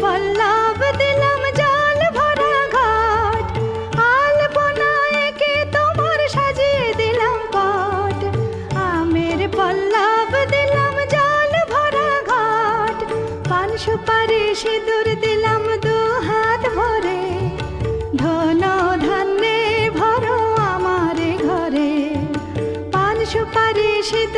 পল্লব দিলাম ঘাট এঁকে তোমার দিলাম পল্লব দিলাম ঘাট পান সুপারি সিঁদুর দিলাম দু হাত ভরে ভরো আমার ঘরে পান সুপারি সিঁদুর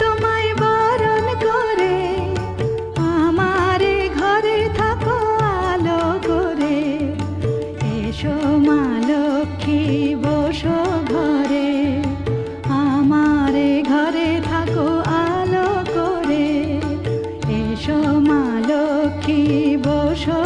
তোমায় বরণ করে, আমারে ঘরে থাকো করে। এসো মা বসো ঘরে, আমারে ঘরে থাকো করে। এসো মা বসো